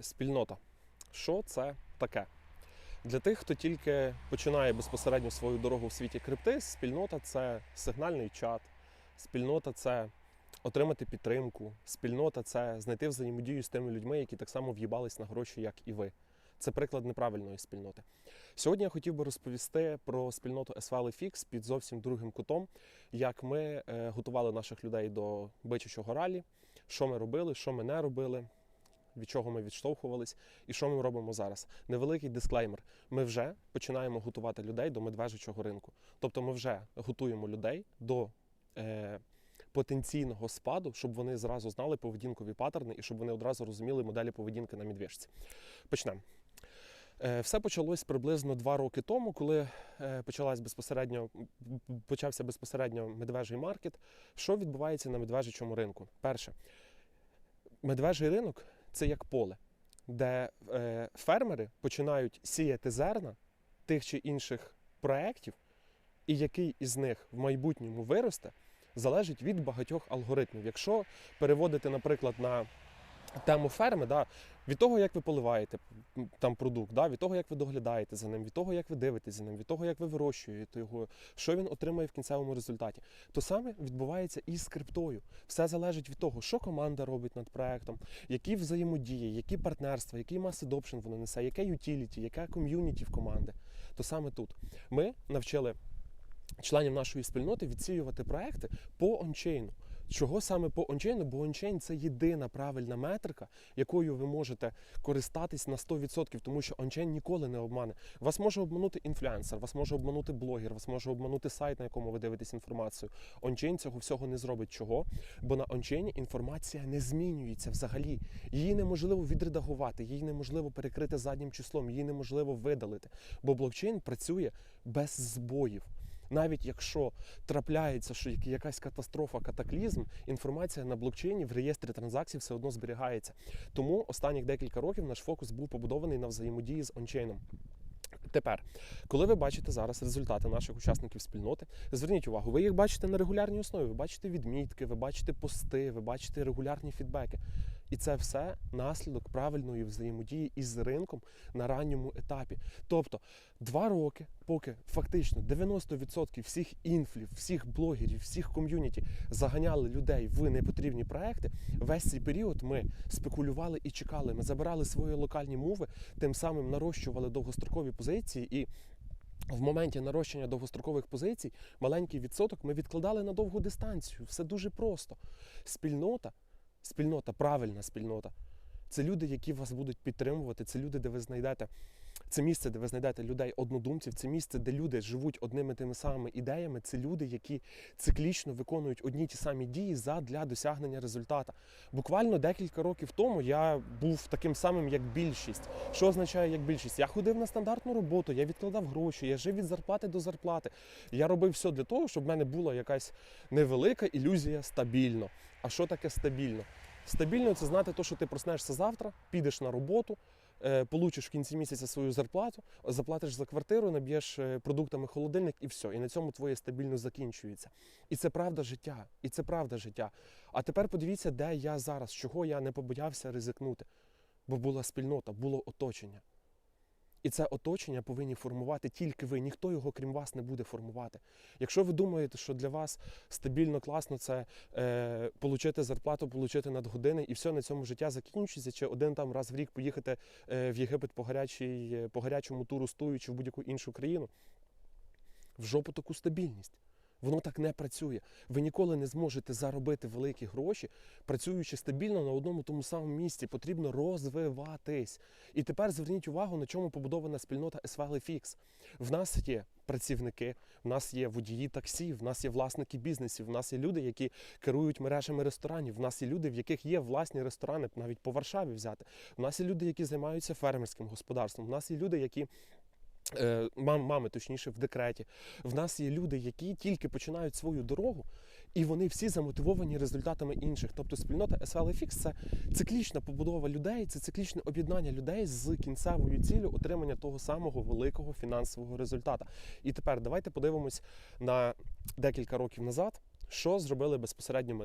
Спільнота. Що це таке? Для тих, хто тільки починає безпосередньо свою дорогу в світі крипти, спільнота це сигнальний чат, спільнота це отримати підтримку, спільнота це знайти взаємодію з тими людьми, які так само в'їбались на гроші, як і ви. Це приклад неправильної спільноти. Сьогодні я хотів би розповісти про спільноту SVLFX під зовсім другим кутом, як ми е, готували наших людей до бичачого ралі, що ми робили, що ми не робили, від чого ми відштовхувались і що ми робимо зараз. Невеликий дисклеймер. Ми вже починаємо готувати людей до медвежачого ринку. Тобто ми вже готуємо людей до е, потенційного спаду, щоб вони зразу знали поведінкові паттерни і щоб вони одразу розуміли моделі поведінки на медвежці. Почнемо. Е, Все почалось приблизно два роки тому, коли е, почалась безпосередньо, почався безпосередньо медвежий маркет. Що відбувається на медвежачому ринку? Перше, медвежий ринок це як поле, де е, фермери починають сіяти зерна тих чи інших проєктів, і який із них в майбутньому виросте, залежить від багатьох алгоритмів. Якщо переводити, наприклад, на тему ферми, да, від того, як ви поливаєте там продукт, да, від того, як ви доглядаєте за ним, від того, як ви дивитесь за ним, від того, як ви вирощуєте його, що він отримає в кінцевому результаті. То саме відбувається і з криптою. Все залежить від того, що команда робить над проектом, які взаємодії, які партнерства, який mass adoption воно несе, яке utility, яке ком'юніті в команди. То саме тут ми навчили членів нашої спільноти відсіювати проекти по ончейну. Чого саме по ончейну? Бо ончейн це єдина правильна метрика, якою ви можете користатись на 100%, тому що ончейн ніколи не обмане. Вас може обманути інфлюенсер, вас може обманути блогер, вас може обманути сайт, на якому ви дивитесь інформацію. Ончейн цього всього не зробить. Чого? Бо на ончейні інформація не змінюється взагалі. Її неможливо відредагувати, її неможливо перекрити заднім числом, її неможливо видалити. Бо блокчейн працює без збоїв. Навіть якщо трапляється, що якась катастрофа, катаклізм, інформація на блокчейні в реєстрі транзакцій все одно зберігається. Тому останніх декілька років наш фокус був побудований на взаємодії з ончейном. Тепер, коли ви бачите зараз результати наших учасників спільноти, зверніть увагу, ви їх бачите на регулярній основі, ви бачите відмітки, ви бачите пости, ви бачите регулярні фідбеки. І це все наслідок правильної взаємодії із ринком на ранньому етапі. Тобто два роки, поки фактично 90% всіх інфлів, всіх блогерів, всіх ком'юніті заганяли людей в непотрібні проекти, весь цей період ми спекулювали і чекали. Ми забирали свої локальні мови, тим самим нарощували довгострокові позиції і. В моменті нарощення довгострокових позицій маленький відсоток ми відкладали на довгу дистанцію. Все дуже просто. Спільнота, спільнота, правильна спільнота. Це люди, які вас будуть підтримувати, це люди, де ви знайдете це місце, де ви знайдете людей однодумців, це місце, де люди живуть одними тими самими ідеями. Це люди, які циклічно виконують одні ті самі дії задля досягнення результата. Буквально декілька років тому я був таким самим, як більшість. Що означає як більшість? Я ходив на стандартну роботу, я відкладав гроші, я жив від зарплати до зарплати. Я робив все для того, щоб в мене була якась невелика ілюзія стабільно. А що таке стабільно? Стабільно це знати, то, що ти проснешся завтра, підеш на роботу, получиш в кінці місяця свою зарплату, заплатиш за квартиру, наб'єш е, продуктами холодильник і все. І на цьому твоє стабільно закінчується. І це правда життя. І це правда життя. А тепер подивіться, де я зараз, чого я не побоявся ризикнути. Бо була спільнота, було оточення. І це оточення повинні формувати тільки ви. Ніхто його, крім вас, не буде формувати. Якщо ви думаєте, що для вас стабільно класно це е, отримати зарплату, отримати надгодини, і все на цьому життя закінчується, чи один там раз в рік поїхати е, в Єгипет по, гарячій, по гарячому туру стою чи в будь-яку іншу країну, в жопу таку стабільність. Воно так не працює. Ви ніколи не зможете заробити великі гроші, працюючи стабільно на одному тому самому місці. Потрібно розвиватись. І тепер зверніть увагу, на чому побудована спільнота SVLFX. В нас є працівники, в нас є водії таксі, в нас є власники бізнесів, в нас є люди, які керують мережами ресторанів. В нас є люди, в яких є власні ресторани, навіть по Варшаві взяти. В нас є люди, які займаються фермерським господарством. В нас є люди, які мам, мами, точніше, в декреті. В нас є люди, які тільки починають свою дорогу, і вони всі замотивовані результатами інших. Тобто спільнота SLFX – це циклічна побудова людей, це циклічне об'єднання людей з кінцевою ціллю отримання того самого великого фінансового результата. І тепер давайте подивимось на декілька років назад, що зробили безпосередньо ми.